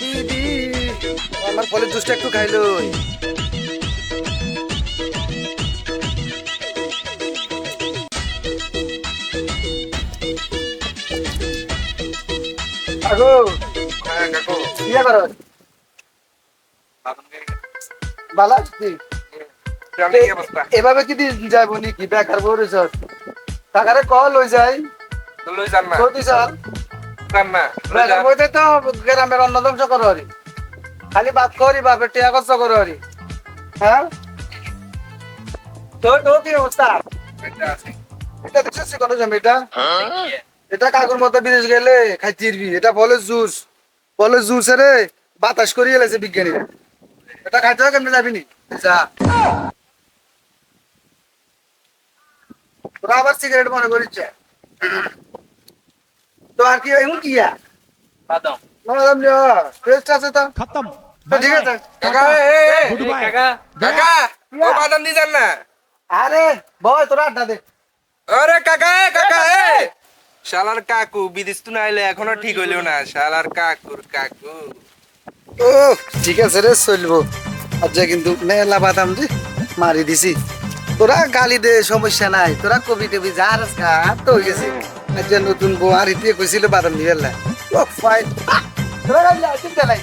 দিদি আমার ফলের জুসটা একটু খাইলো। আগো হ্যাঁ এভাবে কি দিন যাইব নাকি? বেকার বউরেছ টাকারে কল যাই তো লই যান না। না লই বেকার যান। বইতে তো গ্রামের অন্ন ধ্বংস করো হরি। খালি বাদ করি বাপের টিয়া খরচ করো হরি। হ্যাঁ? তো তো কি অবস্থা। এটা আছে। এটা দেখছিস কোনো জমি এটা? এটা কাকুর মতো বিদেশ গেলে খাই চিরবি এটা বলে জুস। বলে জুস রে বাতাস করিয়ে বিজ্ঞানী এটা খাইতে হবে কেমনে যাবি নি? যা। তোরা আবার সিগারেট মনে করিস তো আর কি কি আছে তো। খতম। ঠিক আছে কাকা। এ কাকা। কাকা ও না। আরে বয় তোরা আড্ডা দে। আরে কাকা এ কাকা এ শালার কাকু বিদেশ তো না আইলে এখনও ঠিক হইল না। শালার কাকুর কাকু। ও ঠিক আছে রে চলবো। আজ কিন্তু মেলা বাদাম রে মারি দিছি। তোরা গালি দে, সমস্যা নাই। তোরা কবি টবি যা রাস খা তো হয়ে গেছে। আচ্ছা নতুন বউ আর ইতিয়ে কইছিল বাদাম দিবেলা। ও ফাইন তোরা গালি গেছে